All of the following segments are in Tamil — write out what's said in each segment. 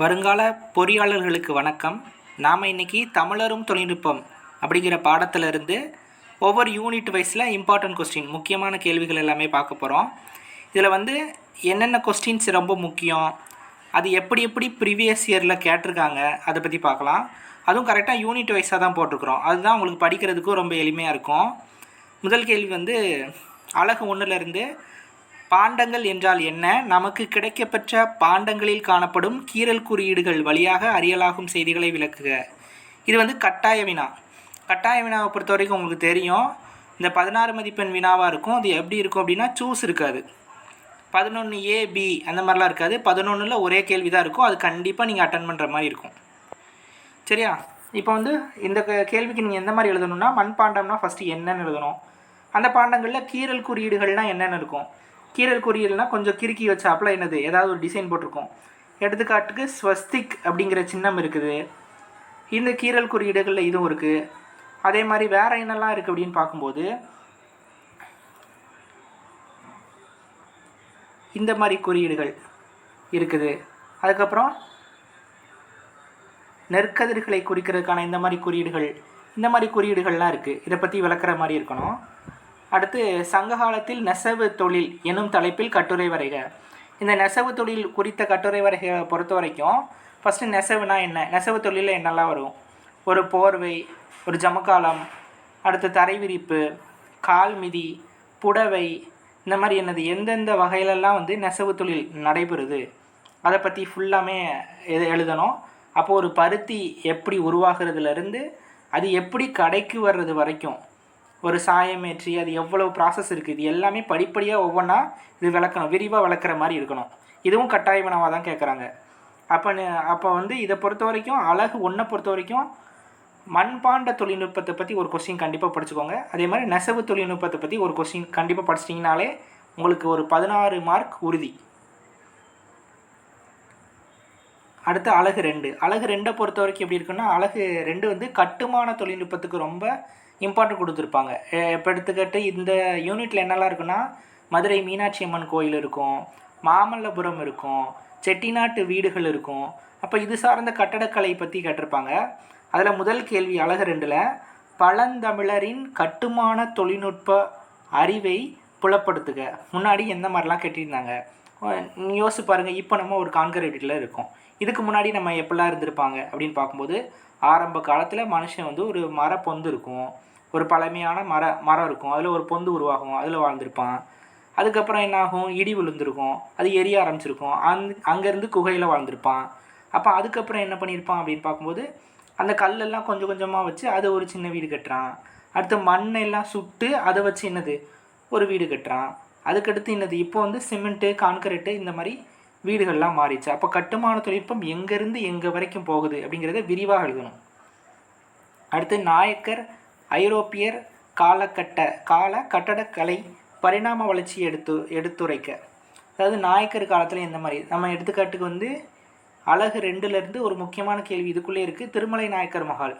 வருங்கால பொறியாளர்களுக்கு வணக்கம். நாம் இன்னைக்கு தமிழரும் தொழில்நுட்பம் அப்படிங்கிற பாடத்திலிருந்து ஒவ்வொரு யூனிட் வைஸில் இம்பார்ட்டன்ட் கொஸ்டின் முக்கியமான கேள்விகள் எல்லாமே பார்க்க போகிறோம் இதில் வந்து என்னென்ன கொஸ்டின்ஸ் ரொம்ப முக்கியம் அது எப்படி எப்படி ப்ரீவியஸ் இயரில் கேட்டிருக்காங்க அதை பற்றி பார்க்கலாம். அதுவும் கரெக்டாக யூனிட் வைஸாக தான் போட்டிருக்கிறோம். அதுதான் உங்களுக்கு படிக்கிறதுக்கும் ரொம்ப எளிமையாக இருக்கும். முதல் கேள்வி வந்து அழகு ஒன்றுலேருந்து பாண்டங்கள் என்றால் என்ன? நமக்கு கிடைக்கப்பெற்ற பாண்டங்களில் காணப்படும் கீறல் குறியீடுகள் வழியாக அறியலாகும் செய்திகளை விளக்குக. இது வந்து கட்டாய வினா. கட்டாய வினாவை பொறுத்த வரைக்கும் உங்களுக்கு தெரியும். இந்த பதினாறு மதிப்பெண் வினாவாக இருக்கும். அது எப்படி இருக்கும் அப்படின்னா சூஸ் இருக்காது. பதினொன்று ஏ பி அந்த மாதிரிலாம் இருக்காது. பதினொன்றில் ஒரே கேள்வி தான் இருக்கும். அது கண்டிப்பாக நீங்கள் அட்டன் பண்ணுற மாதிரி இருக்கும். சரியா? இப்போ வந்து இந்த கேள்விக்கு நீங்கள் எந்த மாதிரி எழுதணும்னா மண்பாண்டம்னா ஃபஸ்ட்டு என்னென்னு எழுதணும். அந்த பாண்டங்களில் கீறல் குறியீடுகள்னால் என்னென்ன இருக்கும். கீறல் குறியல்னால் கொஞ்சம் கிறுக்கி வச்சாப்புல என்னது? ஏதாவது ஒரு டிசைன் போட்டிருக்கோம். எடுத்துக்காட்டுக்கு ஸ்வஸ்திக் அப்படிங்கிற சின்னம் இருக்குது. இந்த கீறல் குறியீடுகளில் இதுவும் இருக்குது அதே மாதிரி வேறு என்னெல்லாம் இருக்குது அப்படின்னு பார்க்கும்போது இந்த மாதிரி குறியீடுகள் இருக்குது. அதுக்கப்புறம் நெற்கதிர்களை குறிக்கிறதுக்கான இந்த மாதிரி குறியீடுகள் இந்த மாதிரி குறியீடுகள்லாம் இருக்குது இதை பற்றி விளக்குற மாதிரி இருக்கணும். அடுத்து சங்ககாலத்தில் நெசவு தொழில் எனும் தலைப்பில் கட்டுரை வரைக. இந்த நெசவு தொழில் குறித்த கட்டுரை வரைக பொறுத்த வரைக்கும் ஃபஸ்ட்டு நெசவுனா என்ன? நெசவு தொழிலில் என்னெல்லாம் வரும்? ஒரு போர்வை ஒரு ஜமக்காலம் அடுத்து தரை விரிப்பு கால் மிதி புடவை இந்த மாதிரி என்னது? எந்தெந்த வகையிலெல்லாம் வந்து நெசவு தொழில் நடைபெறுது? அதை பற்றி ஃபுல்லாமே எது எழுதணும். அப்போது ஒரு பருத்தி எப்படி உருவாகிறதுலேருந்து அது எப்படி கடைக்கு வர்றது வரைக்கும் ஒரு சாயம் ஏற்றி அது எவ்வளவு ப்ராசஸ் இருக்குது இது எல்லாமே படிப்படியாக ஒவ்வொன்றா இது விளக்கணும் விரிவாக விளக்குற மாதிரி இருக்கணும். இதுவும் கட்டாய வினாவாக தான் கேட்குறாங்க அப்போ அப்போ வந்து இதை பொறுத்த வரைக்கும் அழகு ஒன்றை பொறுத்த வரைக்கும் மண்பாண்ட தொழில்நுட்பத்தை பற்றி ஒரு கொஸ்டின் கண்டிப்பாக படிச்சுக்கோங்க. அதே மாதிரி நெசவு தொழில்நுட்பத்தை பற்றி ஒரு கொஸ்டின் கண்டிப்பாக படிச்சிட்டிங்கனாலே உங்களுக்கு ஒரு பதினாறு மார்க் உறுதி. அடுத்து அழகு ரெண்டு. அழகு ரெண்டை பொறுத்த வரைக்கும் எப்படி இருக்குன்னா அழகு ரெண்டு வந்து கட்டுமான தொழில்நுட்பத்துக்கு ரொம்ப இம்பார்ட்டன்ட் கொடுத்துருப்பாங்க. இப்போ எடுத்துக்கிட்டு இந்த யூனிட்டில் என்னெல்லாம் இருக்குன்னா மதுரை மீனாட்சி அம்மன் கோயில் இருக்கும் மாமல்லபுரம் இருக்கும் செட்டிநாட்டு வீடுகள் இருக்கும். அப்போ இது சார்ந்த கட்டடக்கலை பற்றி கேட்டிருப்பாங்க. அதில் முதல் கேள்வி அழகு ரெண்டில் பழந்தமிழரின் கட்டுமான தொழில்நுட்ப அறிவை புலப்படுத்துக. முன்னாடி எந்த மாதிரிலாம் கேட்டிருந்தாங்க? யோசிச்சு பாருங்கள் இப்போ நம்ம ஒரு கான்கிரீட்டில் இருக்கோம். இதுக்கு முன்னாடி நம்ம எப்படிலாம் இருந்திருப்பாங்க அப்படின்னு பார்க்கும்போது ஆரம்ப காலத்தில் மனுஷன் வந்து ஒரு மர பொந்து இருக்கும். ஒரு பழமையான மர மரம் இருக்கும். அதில் ஒரு பொந்து உருவாகும். அதில் வாழ்ந்திருப்பான். அதுக்கப்புறம் என்னாகும்? இடி விழுந்திருக்கும். அது எரிய ஆரம்பிச்சிருக்கும். அந் அங்கேருந்து குகையில் வாழ்ந்திருப்பான். அப்போ அதுக்கப்புறம் என்ன பண்ணியிருப்பான் அப்படின்னு பார்க்கும்போது அந்த கல்லெல்லாம் கொஞ்சம் கொஞ்சமாக வச்சு அதை ஒரு சின்ன வீடு கட்டுறான். அடுத்து மண்ணெல்லாம் சுட்டு அதை வச்சு என்னது? ஒரு வீடு கட்டுறான். அதுக்கடுத்து என்னது? இப்போ வந்து சிமெண்ட்டு கான்கிரீட்டு இந்த மாதிரி வீடுகள்லாம் மாறிச்சு அப்போ கட்டுமான தொழில்நுட்பம் எங்கேருந்து எங்கே வரைக்கும் போகுது அப்படிங்கிறத விரிவாக எழுதணும். அடுத்து நாயக்கர் ஐரோப்பியர் காலகட்ட கால கட்டடக்கலை பரிணாம வளர்ச்சி எடுத்து எடுத்துரைக்க. அதாவது நாயக்கர் காலத்தில் இந்த மாதிரி. நம்ம எடுத்துக்காட்டுக்கு வந்து அழகு ரெண்டுலேருந்து ஒரு முக்கியமான கேள்வி இதுக்குள்ளே இருக்குது திருமலை நாயக்கர் மஹால்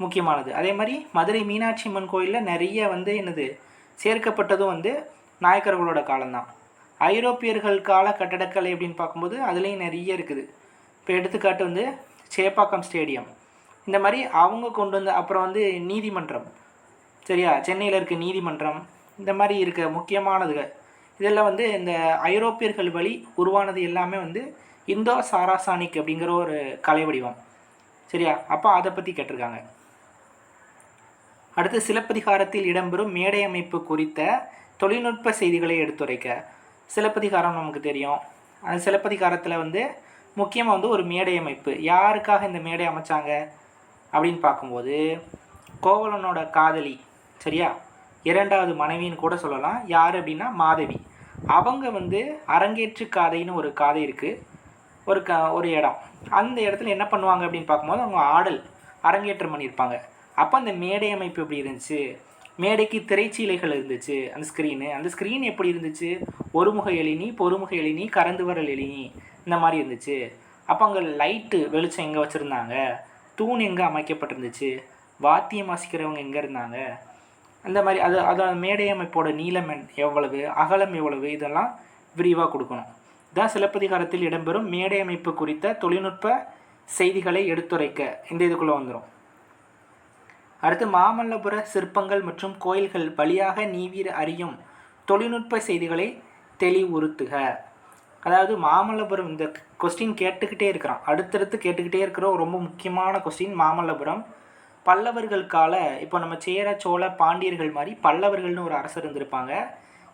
முக்கியமானது. அதே மாதிரி மதுரை மீனாட்சி அம்மன் கோயிலில் நிறைய வந்து என்னது சேர்க்கப்பட்டதும் வந்து நாயக்கர்களோட காலம்தான். ஐரோப்பியர்கள் கால கட்டடக்கலை அப்படின்னு பார்க்கும்போது அதுலேயும் நிறைய இருக்குது. இப்போ எடுத்துக்காட்டு வந்து சேப்பாக்கம் ஸ்டேடியம். இந்த மாதிரி அவங்க கொண்டு வந்த அப்புறம் வந்து நீதிமன்றம். சரியா? சென்னையில் இருக்க நீதிமன்றம் இந்த மாதிரி இருக்க முக்கியமானதுகள் இதெல்லாம் வந்து இந்த ஐரோப்பியர்கள் வழி உருவானது எல்லாமே வந்து இந்தோ சாராசானிக் அப்படிங்கிற ஒரு கலை வடிவம். சரியா? அப்போ அதை பற்றி கேட்டிருக்காங்க. அடுத்து சிலப்பதிகாரத்தில் இடம்பெறும் மேடை அமைப்பு குறித்த தொழில்நுட்ப செய்திகளை எடுத்துரைக்க. சிலப்பதிகாரம் நமக்கு தெரியும். அந்த சிலப்பதிகாரத்தில் வந்து முக்கியமாக வந்து ஒரு மேடை அமைப்பு. யாருக்காக இந்த மேடை அமைச்சாங்க? அப்படின்னு பார்க்கும்போது கோவலனோட காதலி சரியா? இரண்டாவது மனைவின்னு கூட சொல்லலாம். யார் அப்படின்னா மாதவி. அவங்க வந்து அரங்கேற்று காதைன்னு ஒரு காதை இருக்குது ஒரு க ஒரு இடம். அந்த இடத்துல என்ன பண்ணுவாங்க அப்படின்னு பார்க்கும்போது அவங்க ஆடல் அரங்கேற்றம் பண்ணியிருப்பாங்க. அப்போ அந்த மேடை அமைப்பு எப்படி இருந்துச்சு? மேடைக்கு திரைச்சீலைகள் இருந்துச்சு அந்த ஸ்க்ரீனு அந்த ஸ்க்ரீன் எப்படி இருந்துச்சு? ஒருமுக எழினி பொறுமுக எழினி கறந்து வரல் எழினி இந்த மாதிரி இருந்துச்சு. அப்போ அங்கே லைட்டு வெளிச்சம் எங்கே வச்சுருந்தாங்க? தூண் எங்கே அமைக்கப்பட்டிருந்துச்சு? வாத்தியம் வாசிக்கிறவங்க எங்கே இருந்தாங்க? அந்த மாதிரி அது அதோட மேடை அமைப்போட நீளம் எவ்வளவு அகலம் எவ்வளவு இதெல்லாம் விரிவாக கொடுக்கணும். இதான் சிலப்பதிகாரத்தில் இடம்பெறும் மேடை அமைப்பு குறித்த தொழில்நுட்ப செய்திகளை எடுத்துரைக்க இந்த இதுக்குள்ளே வந்துடும் அடுத்து மாமல்லபுர சிற்பங்கள் மற்றும் கோயில்கள் வழியாக நீவீர் அறியும் தொழில்நுட்ப செய்திகளை தெளிவுறுத்துக. அதாவது மாமல்லபுரம் இந்த கொஸ்டின் கேட்டுக்கிட்டே இருக்கிறான். அடுத்தடுத்து கேட்டுக்கிட்டே இருக்கிற ரொம்ப முக்கியமான கொஸ்டின் மாமல்லபுரம். பல்லவர்கள் கால இப்போ நம்ம சேர சோழ பாண்டியர்கள் மாதிரி பல்லவர்கள்னு ஒரு அரசர் இருந்திருப்பாங்க.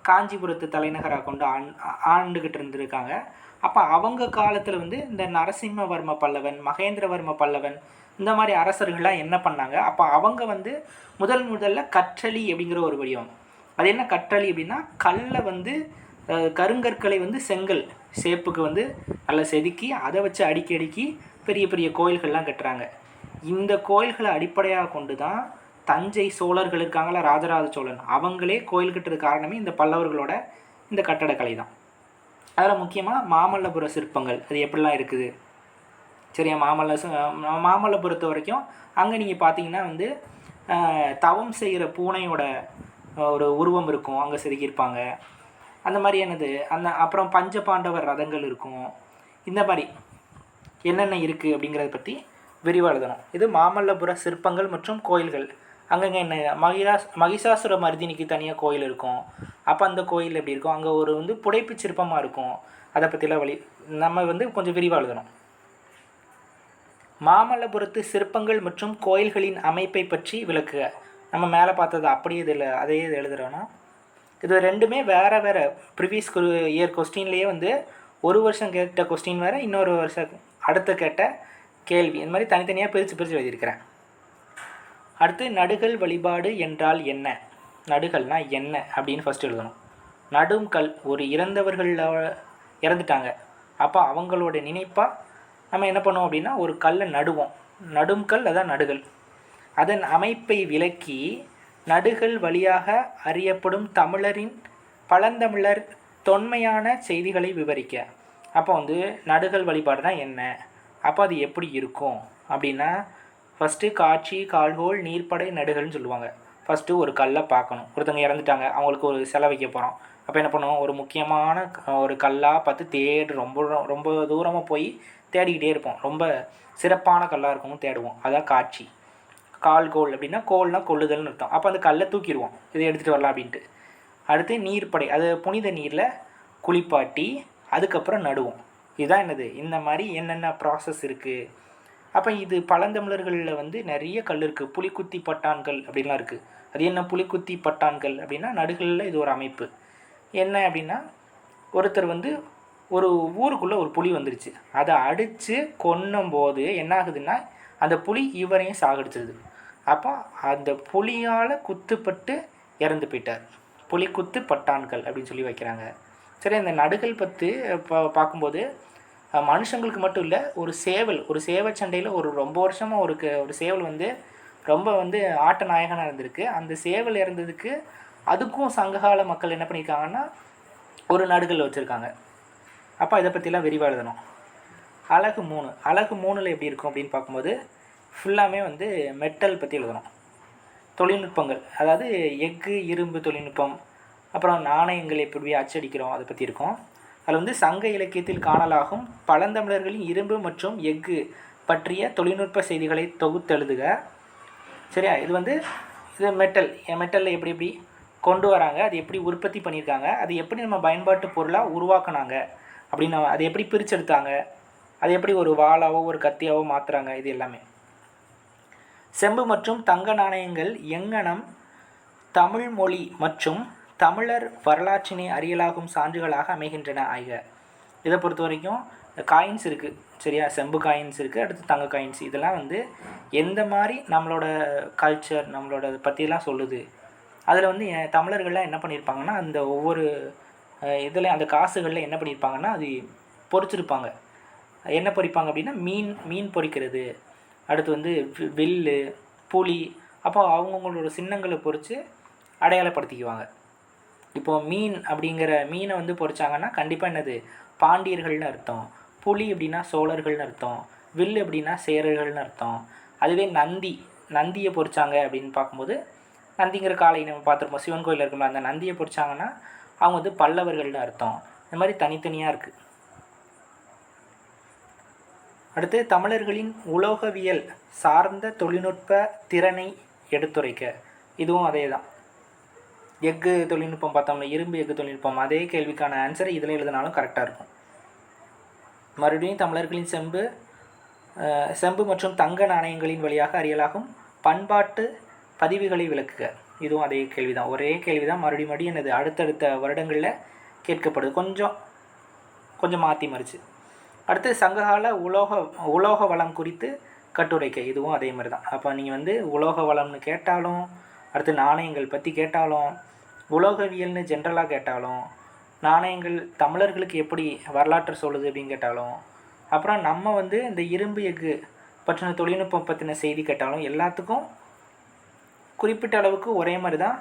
காஞ்சிபுரத்து தலைநகராக கொண்டு ஆண் ஆண்டுகிட்டு இருந்திருக்காங்க. அப்போ அவங்க காலத்தில் வந்து இந்த நரசிம்மவர்ம பல்லவன் மகேந்திரவர்ம பல்லவன் இந்த மாதிரி அரசர்கள்லாம் என்ன பண்ணாங்க? அப்போ அவங்க வந்து முதல் முதல்ல கற்றளி அப்படிங்கிற ஒரு வடிவம். அது என்ன கற்றளி அப்படின்னா கல்லை வந்து கருங்கற்களை வந்து செங்கல் சேப்புக்கு வந்து நல்லா செதுக்கி அதை வச்சு அடுக்கி அடுக்கி பெரிய பெரிய கோயில்கள்லாம் கட்டுறாங்க. இந்த கோயில்களை அடிப்படையாக கொண்டு தான் தஞ்சை சோழர்கள் இருக்காங்களா ராஜராஜ சோழன் அவங்களே கோயில் கட்டுறது காரணமே இந்த பல்லவர்களோட இந்த கட்டடக்கலை தான் அதில் முக்கியமாக மாமல்லபுர சிற்பங்கள் அது எப்படிலாம் இருக்குது? சரியா மாமல்ல ச- மாமல்லபுரத்தை வரைக்கும் அங்கே நீங்கள் பார்த்தீங்கன்னா வந்து தவம் செய்கிற பூனையோட ஒரு உருவம் இருக்கும் அங்கே செதுக்கியிருப்பாங்க. அந்த மாதிரி என்னது? அந்த அப்புறம் பஞ்ச பாண்டவர் ரதங்கள் இருக்கும். இந்த மாதிரி என்னென்ன இருக்குது அப்படிங்கிறத பற்றி விரிவாக எழுதணும். இது மாமல்லபுர சிற்பங்கள் மற்றும் கோயில்கள். அங்கங்கே என்ன மகிராஸ் மகிஷாசுர மர்தினிக்கு தனியாக கோயில் இருக்கும். அப்போ அந்த கோயில் எப்படி இருக்கும்? அங்கே ஒரு வந்து புடைப்பு சிற்பமாக இருக்கும். அதை பற்றிலாம் வழி நம்ம வந்து கொஞ்சம் விரிவாக எழுதணும். மாமல்லபுரத்து சிற்பங்கள் மற்றும் கோயில்களின் அமைப்பை பற்றி விளக்குக. நம்ம மேலே பார்த்தது அப்படியே இதில் அதே இது எழுதுகிறோன்னா இது ரெண்டுமே வேறு வேறு ப்ரிவியஸ் இயர் கொஸ்டின்லேயே வந்து ஒரு வருஷம் கேட்ட கொஸ்டின் வேறு இன்னொரு வருஷம் அடுத்து கேட்ட கேள்வி. இந்த மாதிரி தனித்தனியாக பிரித்து பிரித்து எழுதியிருக்கிறேன். அடுத்து நடுகள் வழிபாடு என்றால் என்ன? நடுகள்னால் என்ன அப்படின்னு ஃபஸ்ட் எழுதணும். நடும் கல் ஒரு இறந்தவர்கள் இறந்துட்டாங்க. அப்போ அவங்களோட நினைப்பாக நம்ம என்ன பண்ணுவோம் அப்படின்னா ஒரு கல்லை நடுவோம். நடும் கல் அதான் நடுகள் அதன் அமைப்பை விளக்கி நடுகள் வழியாக அறியப்படும் தமிழரின் பழந்தமிழர் தொன்மையான செய்திகளை விவரிக்க. அப்போ வந்து நடுகள் வழிபாடுனா என்ன? அப்போ அது எப்படி இருக்கும்? அப்படின்னா ஃபஸ்ட்டு காட்சி கால்கோல் நீர்ப்படை நடுகள்னு சொல்லுவாங்க. ஃபஸ்ட்டு ஒரு கல்லை பார்க்கணும். ஒருத்தவங்க இறந்துட்டாங்க. அவங்களுக்கு ஒரு சிலை வைக்க போகிறோம் அப்போ என்ன பண்ணுவோம்? ஒரு முக்கியமான ஒரு கல்லாக பார்த்து தேடி ரொம்ப ரொம்ப தூரமாக போய் தேடிக்கிட்டே இருப்போம். ரொம்ப சிறப்பான கல்லாக இருக்கும் தேடுவோம். அதான் காட்சி. கால் கோல் அப்படின்னா கோல்னால் கொள்ளுதல்னு அர்த்தம். அப்போ அந்த கல்லை தூக்கிடுவோம். இதை எடுத்துகிட்டு வரலாம் அப்படின்ட்டு. அடுத்து நீர்ப்படை. அது புனித நீரில் குளிப்பாட்டி அதுக்கப்புறம் நடுவோம். இதுதான் என்னது? இந்த மாதிரி என்னென்ன ப்ராசஸ் இருக்குது அப்போ இது பழந்தமிழர்களில் வந்து நிறைய கல் இருக்குது புலிக்குத்தி பட்டான்கள் அப்படின்லாம் இருக்குது அது என்ன புலிக்குத்தி பட்டான்கள் அப்படின்னா நடுகளில் இது ஒரு அமைப்பு. என்ன அப்படின்னா ஒருத்தர் வந்து ஒரு ஊருக்குள்ளே ஒரு புலி வந்துருச்சு. அதை அடித்து கொன்னும்போது என்ன ஆகுதுன்னா அந்த புலி இவரையும் சாகடிச்சிருது. அப்போ அந்த புலியால் குத்துப்பட்டு இறந்து போயிட்டார். புலி குத்து பட்டான்கள் அப்படின்னு சொல்லி வைக்கிறாங்க. சரி அந்த நடுகள் பற்றி பா பார்க்கும்போது மனுஷங்களுக்கு மட்டும் இல்லை ஒரு சேவல் ஒரு சேவல் சண்டையில் ஒரு ரொம்ப வருஷமாக ஒரு ஒரு சேவல் வந்து ரொம்ப வந்து ஆட்ட நாயகனாக இருந்திருக்கு. அந்த சேவல் இறந்ததுக்கு அதுக்கும் சங்ககால மக்கள் என்ன பண்ணியிருக்காங்கன்னா ஒரு நடுகள் வச்சுருக்காங்க. அப்போ இதை பற்றிலாம் விரிவாக எழுதணும். அழகு மூணு. அழகு மூணில் எப்படி இருக்கும் அப்படின்னு பார்க்கும்போது ஃபுல்லாமே வந்து மெட்டல் பற்றி எழுதணும். தொழில்நுட்பங்கள். அதாவது எஃகு இரும்பு தொழில்நுட்பம் அப்புறம் நாணயங்கள் எப்படி அச்சடிக்கிறோம் அதை பற்றி இருக்கும். அதில் வந்து சங்க இலக்கியத்தில் காணலாகும் பழந்தமிழர்களின் இரும்பு மற்றும் எஃகு பற்றிய தொழில்நுட்ப செய்திகளை தொகுத்தெழுதுக. சரியா? இது வந்து இது மெட்டல் மெட்டலில் எப்படி எப்படி? கொண்டு வராங்க. அது எப்படி உற்பத்தி பண்ணியிருக்காங்க. அது எப்படி நம்ம பயன்பாட்டு பொருளாக உருவாக்குனாங்க. அப்படின்னு அதை எப்படி பிரிச்செடுத்தாங்க. அது எப்படி ஒரு வாளாவோ ஒரு கத்தியாவோ மாற்றுறாங்க இது எல்லாமே. செம்பு மற்றும் தங்க நாணயங்கள் எங்கனம் தமிழ் மொழி மற்றும் தமிழர் வரலாற்றினை அறியலாகும் சான்றுகளாக அமைகின்றன. ஆக இதை பொறுத்த வரைக்கும் காயின்ஸ் இருக்குது சரியா? செம்பு காயின்ஸ் இருக்குது அடுத்து தங்க காயின்ஸ் இதெல்லாம் வந்து எந்த மாதிரி நம்மளோட கல்ச்சர் நம்மளோட பற்றியெல்லாம் சொல்லுது. அதில் வந்து என் தமிழர்கள்லாம் என்ன பண்ணியிருப்பாங்கன்னா அந்த ஒவ்வொரு இதில் அந்த காசுகளில் என்ன பண்ணியிருப்பாங்கன்னா அது பொறிச்சிருப்பாங்க. என்ன பொறிப்பாங்க அப்படின்னா மீன் மீன் பொறிக்கிறது. அடுத்து வந்து வில்லு புலி அப்போ அவங்கவுங்களோட சின்னங்களை பொறித்து அடையாளப்படுத்திக்குவாங்க. இப்போது மீன் அப்படிங்கிற மீனை வந்து பொறிச்சாங்கன்னா கண்டிப்பாக என்னது? பாண்டியர்கள்னு அர்த்தம். புலி அப்படின்னா சோழர்கள்னு அர்த்தம். வில்லு அப்படின்னா சேரர்கள்னு அர்த்தம். அதுவே நந்தி நந்தியை பொறிச்சாங்க அப்படின்னு பார்க்கும்போது நந்திங்கிற காளை நம்ம பார்த்துருப்போம். சிவன் கோயிலில் இருக்கும்ல அந்த நந்தியை பிடிச்சாங்கன்னா அவங்க வந்து பல்லவர்கள்னு அர்த்தம். இந்த மாதிரி தனித்தனியாக இருக்குது அடுத்து தமிழர்களின் உலோகவியல் சார்ந்த தொழில்நுட்ப திறனை எடுத்துரைக்க. இதுவும் அதே தான் எஃகு தொழில்நுட்பம் பார்த்தோம்னா இரும்பு எஃகு தொழில்நுட்பம். அதே கேள்விக்கான ஆன்சர் இதில் எழுதினாலும் கரெக்டாக இருக்கும். மறுபடியும் தமிழர்களின் செம்பு செம்பு மற்றும் தங்க நாணயங்களின் வழியாக அறியலாகும் பண்பாட்டு பதிவுகளை விளக்குக. இதுவும் அதே கேள்வி தான் ஒரே கேள்வி தான் மறுபடியும் மறுபடியும் எனது அடுத்தடுத்த வருடங்களில் கேட்கப்படுது. கொஞ்சம் கொஞ்சம் மாற்றி மறிச்சு. அடுத்து சங்ககால உலோக உலோக வளம் குறித்து கட்டுரைக்க. இதுவும் அதே மாதிரி தான் அப்போ நீங்கள் வந்து உலோக வளம்னு கேட்டாலும் அடுத்து நாணயங்கள் பற்றி கேட்டாலும் உலோகவியல்னு ஜென்ரலாக கேட்டாலும் நாணயங்கள் தமிழர்களுக்கு எப்படி வரலாற்று சொல்லுது அப்படின்னு கேட்டாலும் அப்புறம் நம்ம வந்து இந்த இரும்பு எஃகு பற்றின தொழில்நுட்பம் பற்றின செய்தி கேட்டாலும் எல்லாத்துக்கும் குறிப்பிட்ட அளவுக்கு ஒரே மாதிரி தான்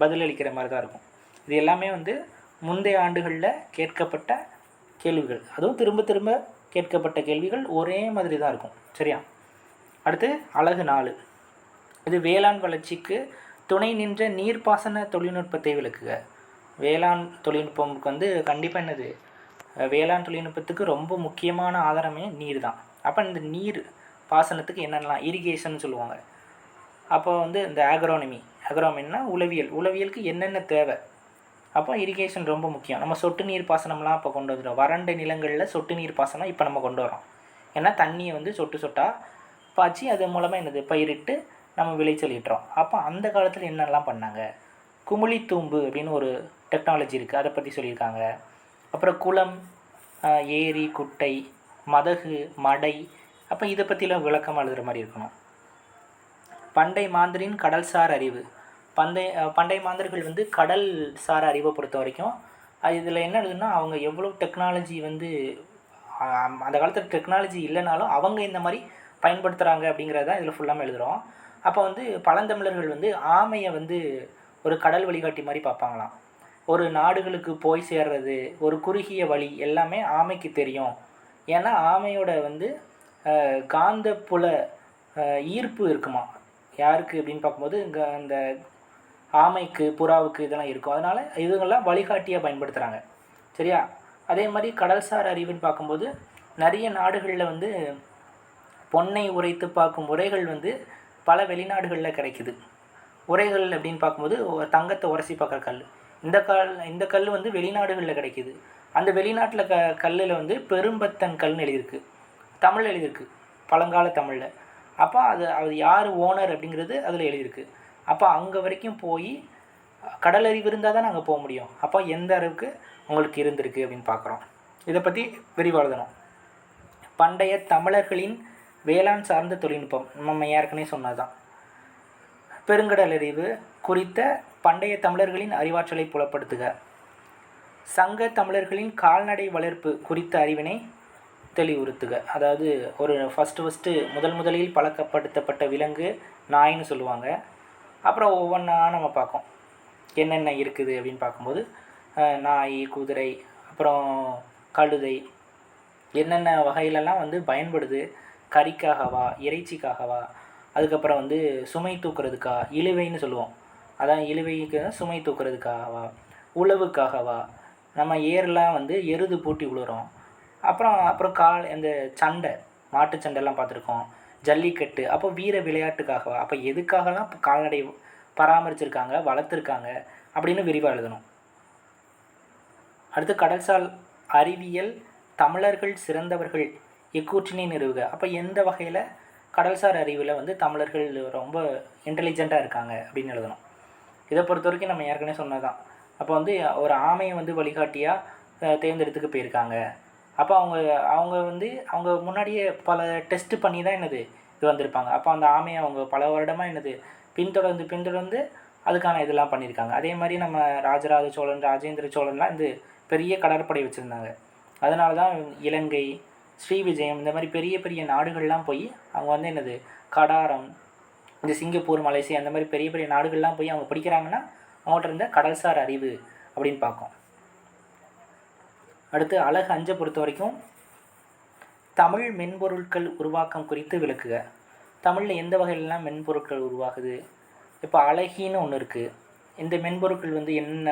பதிலளிக்கிற மாதிரி தான் இருக்கும். இது எல்லாமே வந்து முந்தைய ஆண்டுகளில் கேட்கப்பட்ட கேள்விகள். அதுவும் திரும்ப திரும்ப கேட்கப்பட்ட கேள்விகள் ஒரே மாதிரி தான் இருக்கும். சரியா? அடுத்து அழகு நாலு. இது வேளாண் வளர்ச்சிக்கு துணை நின்ற நீர்ப்பாசன தொழில்நுட்பத்தை விளக்குக வேளாண் தொழில்நுட்பம்க்கு வந்து கண்டிப்பாக என்னது? வேளாண் தொழில்நுட்பத்துக்கு ரொம்ப முக்கியமான ஆதாரமே நீர் தான் அப்போ இந்த நீர் பாசனத்துக்கு என்னென்னலாம்? இரிகேஷன் சொல்லுவாங்க. அப்போ வந்து இந்த ஆக்ரோனமி அக்ரோமின்னா உளவியல். உளவியலுக்கு என்னென்ன தேவை? அப்போ இரிகேஷன் ரொம்ப முக்கியம். நம்ம சொட்டு நீர் பாசனம்லாம் அப்போ கொண்டு வந்துடும் வறண்ட நிலங்களில் சொட்டு நீர் பாசனம் இப்போ நம்ம கொண்டு வரோம் ஏன்னா தண்ணியை வந்து சொட்டு சொட்டாக பாய்ச்சி அது மூலமாக என்னது? பயிரிட்டு நம்ம விளைச்சலிட்டுறோம் அப்போ அந்த காலத்தில் என்னெல்லாம் பண்ணாங்க? குமிழி தூம்பு அப்படின்னு ஒரு டெக்னாலஜி இருக்குது அதை பற்றி சொல்லியிருக்காங்க. அப்புறம் குளம் ஏரி குட்டை மதகு மடை. அப்போ இதை பற்றிலாம் விளக்கம் எழுதுகிற மாதிரி இருக்கணும். பண்டை மாந்தரின் கடல்சார் அறிவு. பண்டை பண்டை மாந்தர்கள் வந்து கடல் சார் அறிவை பொறுத்த வரைக்கும் அது இதில் என்ன எழுதுன்னா அவங்க எவ்வளோ டெக்னாலஜி வந்து அந்த காலத்தில் டெக்னாலஜி இல்லைனாலும் அவங்க இந்த மாதிரி பயன்படுத்துகிறாங்க அப்படிங்கிறது தான் இதில் ஃபுல்லாமே எழுதுகிறோம் அப்போ வந்து பழந்தமிழர்கள் வந்து ஆமையை வந்து ஒரு கடல் வழிகாட்டி மாதிரி பார்ப்பாங்களாம். ஒரு நாடுகளுக்கு போய் சேர்றது ஒரு குறுகிய வழி எல்லாமே ஆமைக்கு தெரியும். ஏன்னா ஆமையோட வந்து காந்த புல ஈர்ப்பு இருக்குமா யாருக்கு அப்படின்னு பார்க்கும்போது இங்கே அந்த ஆமைக்கு புறாவுக்கு இதெல்லாம் இருக்கும். அதனால் இதுங்கெல்லாம் வழிகாட்டியாக பயன்படுத்துகிறாங்க சரியா? அதே மாதிரி கடல்சார் அறிவுன்னு பார்க்கும்போது நிறைய நாடுகளில் வந்து பொன்னை உரைத்து பார்க்கும் உரைகள் வந்து பல வெளிநாடுகளில் கிடைக்குது. உரைகள் அப்படின்னு பார்க்கும்போது தங்கத்தை உரசி பார்க்குற கல். இந்த கல் இந்த கல் வந்து வெளிநாடுகளில் கிடைக்குது. அந்த வெளிநாட்டில் க கல்லில் வந்து பெரும்பத்தன் கல்னு எழுதியிருக்கு. தமிழ் எழுதியிருக்கு. பழங்கால தமிழில். அப்போ அது அது யார் ஓனர் அப்படிங்கிறது அதில் எழுதியிருக்கு. அப்போ அங்கே வரைக்கும் போய் கடல் அறிவு இருந்தால் தான் நாங்கள் போக முடியும். அப்போ எந்த அளவுக்கு உங்களுக்கு இருந்திருக்கு அப்படின்னு பார்க்குறோம் இதை பற்றி விரிவாக பண்டைய தமிழர்களின் வேளாண் சார்ந்த தொழில்நுட்பம். நம்ம ஏற்கனவே சொன்னது தான் பெருங்கடல் அறிவு குறித்த பண்டைய தமிழர்களின் அறிவாற்றலை புலப்படுத்துக. சங்க தமிழர்களின் கால்நடை வளர்ப்பு குறித்த அறிவினை தெளிவுறுத்துக. அதாவது ஒரு ஃபஸ்ட்டு ஃபஸ்ட்டு முதல் முதலில் பழக்கப்படுத்தப்பட்ட விலங்கு நாயின்னு சொல்லுவாங்க. அப்புறம் ஒவ்வொன்றா நம்ம பார்க்கோம். என்னென்ன இருக்குது அப்படின்னு பார்க்கும்போது நாய் குதிரை அப்புறம் கழுதை என்னென்ன வகையிலெல்லாம் வந்து பயன்படுது? கறிக்காகவா இறைச்சிக்காகவா அதுக்கப்புறம் வந்து சுமை தூக்குறதுக்கா இழுவைன்னு சொல்லுவோம். அதான் இழுவைக்கு சுமை தூக்குறதுக்காகவா உழவுக்காகவா நம்ம ஏர்லாம் வந்து எருது பூட்டி விழுறோம் அப்புறம் அப்புறம் கால் இந்த சண்டை மாட்டு சண்டைலாம் பார்த்துருக்கோம். ஜல்லிக்கட்டு அப்போ வீர விளையாட்டுக்காகவா? அப்போ எதுக்காகலாம் இப்போ கால்நடை பராமரிச்சிருக்காங்க வளர்த்துருக்காங்க அப்படின்னு விரிவாக எழுதணும். அடுத்து கடல்சால் அறிவியல் தமிழர்கள் சிறந்தவர்கள் இக்கூற்றினை நிறுவுக. அப்போ எந்த வகையில் கடல்சார் அறிவில் வந்து தமிழர்கள் ரொம்ப இன்டெலிஜெண்ட்டாக இருக்காங்க அப்படின்னு எழுதணும். இதை பொறுத்த வரைக்கும் நம்ம ஏற்கனவே சொன்னதான் அப்போ வந்து ஒரு ஆமையை வந்து வழிகாட்டியாக தேர்ந்தெடுத்துக்கு போயிருக்காங்க. அப்போ அவங்க அவங்க வந்து அவங்க முன்னாடியே பல டெஸ்ட் பண்ணி தான் என்னது இது வந்திருப்பாங்க. அப்போ அந்த ஆமையை அவங்க பல வருடமாக என்னது பின்தொடர்ந்து பின்தொடர்ந்து அதுக்கான இதெல்லாம் பண்ணியிருக்காங்க. அதே மாதிரி நம்ம ராஜராஜ சோழன் ராஜேந்திர சோழன்லாம் வந்து பெரிய கடற்படை வச்சுருந்தாங்க. அதனால தான் இலங்கை ஸ்ரீவிஜயம் இந்த மாதிரி பெரிய பெரிய நாடுகள்லாம் போய் அவங்க வந்து என்னது கடாரம் இந்த சிங்கப்பூர் மலேசியா அந்த மாதிரி பெரிய பெரிய நாடுகள்லாம் போய் அவங்க படிக்கிறாங்கன்னா அவங்கள்ட்ட இருந்த கடல்சார் அறிவு அப்படின்னு பார்க்கும். அடுத்து அழகு அஞ்சை பொறுத்த வரைக்கும் தமிழ் மென்பொருட்கள் உருவாக்கம் குறித்து விளக்குக. தமிழில் எந்த வகையிலலாம் மென்பொருட்கள் உருவாகுது? இப்போ அழகின்னு ஒன்று இருக்குது இந்த மென்பொருட்கள் வந்து என்ன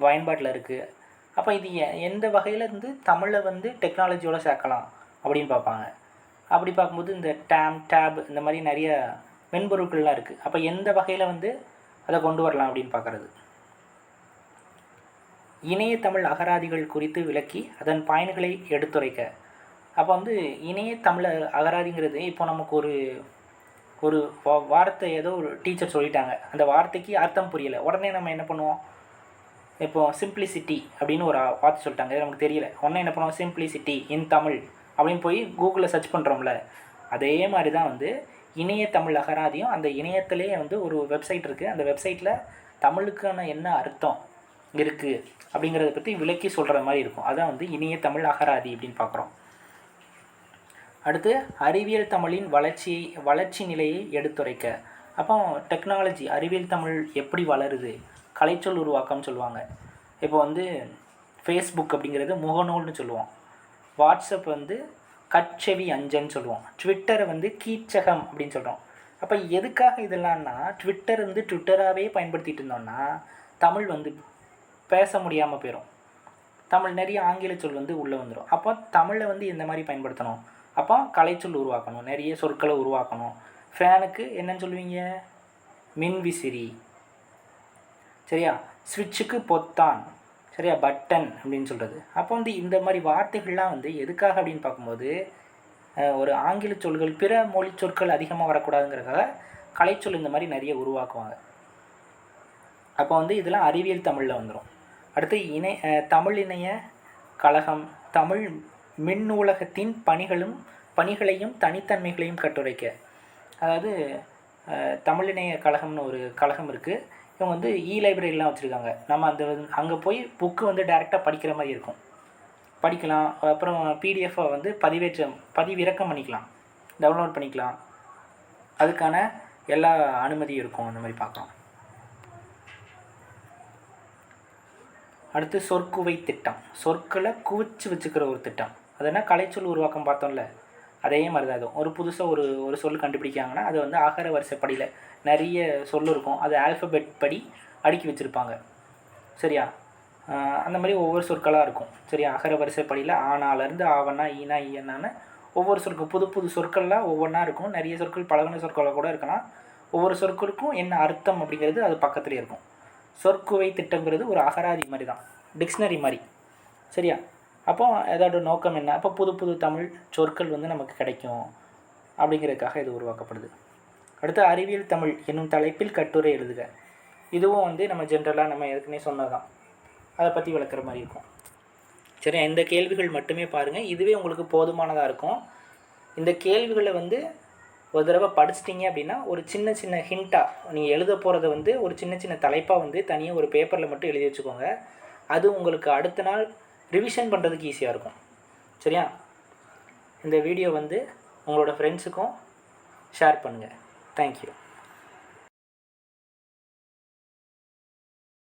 பயன்பாட்டில் இருக்குது அப்போ இது எ- எந்த வகையில் இருந்து தமிழை வந்து டெக்னாலஜியோடு சேர்க்கலாம் அப்படின்னு பார்ப்பாங்க. அப்படி பார்க்கும்போது இந்த டேம் டேப் இந்த மாதிரி நிறைய மென்பொருட்கள்லாம் இருக்குது அப்போ எந்த வகையில் வந்து அதை கொண்டு வரலாம் அப்படின்னு பார்க்குறது? இணைய தமிழ் அகராதிகள் குறித்து விளக்கி அதன் பயன்களை எடுத்துரைக்க. அப்போ வந்து இணைய இணையத்தமிழ் அகராதிங்கிறது இப்போ நமக்கு ஒரு ஒரு வார்த்தை ஏதோ ஒரு டீச்சர் சொல்லிட்டாங்க. அந்த வார்த்தைக்கு அர்த்தம் புரியலை. உடனே நம்ம என்ன பண்ணுவோம்? இப்போ சிம்பிளிசிட்டி அப்படின்னு ஒரு வார்த்தை சொல்லிட்டாங்க. இது நமக்கு தெரியல. உடனே என்ன பண்ணுவோம்? சிம்பிளிசிட்டி இன் தமிழ் அப்படின்னு போய் கூகுளில் சர்ச் பண்ணுறோம்ல அதே மாதிரி தான் வந்து இணைய தமிழ் அகராதியும் அந்த இணையத்திலேயே வந்து ஒரு வெப்சைட் இருக்குது அந்த வெப்சைட்டில் தமிழுக்கான என்ன அர்த்தம்? இருக்குது அப்படிங்கிறத பற்றி விளக்கி சொல்கிற மாதிரி இருக்கும். அதான் வந்து இனிய தமிழ் அகராதி அப்படின்னு பார்க்குறோம். அடுத்து அறிவியல் தமிழின் வளர்ச்சியை வளர்ச்சி நிலையை எடுத்துரைக்க. அப்போ டெக்னாலஜி அறிவியல் தமிழ் எப்படி வளருது? கலைச்சொல் உருவாக்கம்னு சொல்லுவாங்க. இப்போ வந்து ஃபேஸ்புக் அப்படிங்கிறது முகநூல்னு சொல்லுவோம். வாட்ஸ்அப் வந்து கட்செவி அஞ்சன்னு சொல்லுவோம். ட்விட்டரை வந்து கீச்சகம் அப்படின்னு சொல்கிறோம் அப்போ எதுக்காக இதெல்லாம்னா ட்விட்டர் வந்து ட்விட்டராகவே பயன்படுத்திட்டு இருந்தோம்னா தமிழ் வந்து பேச முடியாமல் போயிடும் தமிழ் நிறைய ஆங்கில சொல் வந்து உள்ளே வந்துடும் அப்போ தமிழை வந்து எந்த மாதிரி பயன்படுத்தணும்? அப்போ கலைச்சொல் உருவாக்கணும். நிறைய சொற்களை உருவாக்கணும். ஃபேனுக்கு என்னன்னு சொல்லுவீங்க? மின்விசிறி. சரியா? ஸ்விட்சுக்கு பொத்தான். சரியா? பட்டன் அப்படின்னு சொல்கிறது அப்போ வந்து இந்த மாதிரி வார்த்தைகள்லாம் வந்து எதுக்காக அப்படின்னு பார்க்கும்போது ஒரு ஆங்கில சொல்கள் பிற மொழி சொற்கள் அதிகமாக வரக்கூடாதுங்கிறதுக்காக கலைச்சொல் இந்த மாதிரி நிறைய உருவாக்குவாங்க. அப்போ வந்து இதெல்லாம் அறிவியல் தமிழில் வந்துடும் அடுத்து இணை தமிழ் இணைய கழகம் தமிழ் மின் நூலகத்தின் பணிகளும் பணிகளையும் தனித்தன்மைகளையும் கட்டுரைக்க. அதாவது தமிழ் இணைய கழகம்னு ஒரு கழகம் இருக்குது இவங்க வந்து இ லைப்ரரிலாம் வச்சுருக்காங்க. நம்ம அந்த அங்கே போய் புக்கு வந்து டைரெக்டாக படிக்கிற மாதிரி இருக்கும். படிக்கலாம். அப்புறம் பிடிஎஃப்பை வந்து பதிவேற்றம் பதிவிறக்கம் பண்ணிக்கலாம். டவுன்லோட் பண்ணிக்கலாம். அதுக்கான எல்லா அனுமதியும் இருக்கும். அந்த மாதிரி பார்க்கலாம். அடுத்து சொற்குவை திட்டம். சொற்களை குவிச்சு வச்சுக்கிற ஒரு திட்டம். அது என்ன? கலைச்சொல் உருவாக்கம் பார்த்தோம்ல. அதே மாதிரி தான் அதுவும் ஒரு புதுசாக ஒரு ஒரு சொல் கண்டுபிடிக்காங்கன்னா அது வந்து அகர வரிசைப்படியில் நிறைய சொல் இருக்கும். அது ஆல்ஃபபெட் படி அடுக்கி வச்சுருப்பாங்க. சரியா? அந்த மாதிரி ஒவ்வொரு சொற்களாக இருக்கும். சரியா? அகர வரிசைப்படியில் ஆனாலேருந்து ஆவண்ணா ஈனா ஈயனான்னு ஒவ்வொரு சொற்கள் புது புது சொற்கள்லாம் ஒவ்வொன்றா இருக்கும். நிறைய சொற்கள் பழகுன சொற்களாக கூட இருக்கலாம். ஒவ்வொரு சொற்களுக்கும் என்ன அர்த்தம் அப்படிங்கிறது அது பக்கத்துலேயே இருக்கும். சொற்குவை திட்டங்கிறது ஒரு அகராதி மாதிரி தான். டிக்ஷனரி மாதிரி. சரியா? அப்போ ஏதாவது நோக்கம் என்ன? அப்போ புது புது தமிழ் சொற்கள் வந்து நமக்கு கிடைக்கும். அப்படிங்கிறதுக்காக இது உருவாக்கப்படுது. அடுத்து அறிவியல் தமிழ் என்னும் தலைப்பில் கட்டுரை எழுதுக. இதுவும் வந்து நம்ம ஜென்ரலாக நம்ம ஏற்கனவே சொன்னதான் அதை பற்றி விளக்குற மாதிரி இருக்கும். சரி இந்த கேள்விகள் மட்டுமே பாருங்கள் இதுவே உங்களுக்கு போதுமானதாக இருக்கும். இந்த கேள்விகளை வந்து ஒரு தடவை படிச்சிட்டிங்க அப்படின்னா ஒரு சின்ன சின்ன ஹிண்ட்டாக நீங்கள் எழுத போகிறத வந்து ஒரு சின்ன சின்ன தலைப்பாக வந்து தனியாக ஒரு பேப்பரில் மட்டும் எழுதி வச்சுக்கோங்க. அது உங்களுக்கு அடுத்த நாள் ரிவிஷன் பண்ணுறதுக்கு ஈஸியாக இருக்கும். சரியா? இந்த வீடியோ வந்து உங்களோட ஃப்ரெண்ட்ஸுக்கும் ஷேர் பண்ணுங்கள் தேங்க்யூ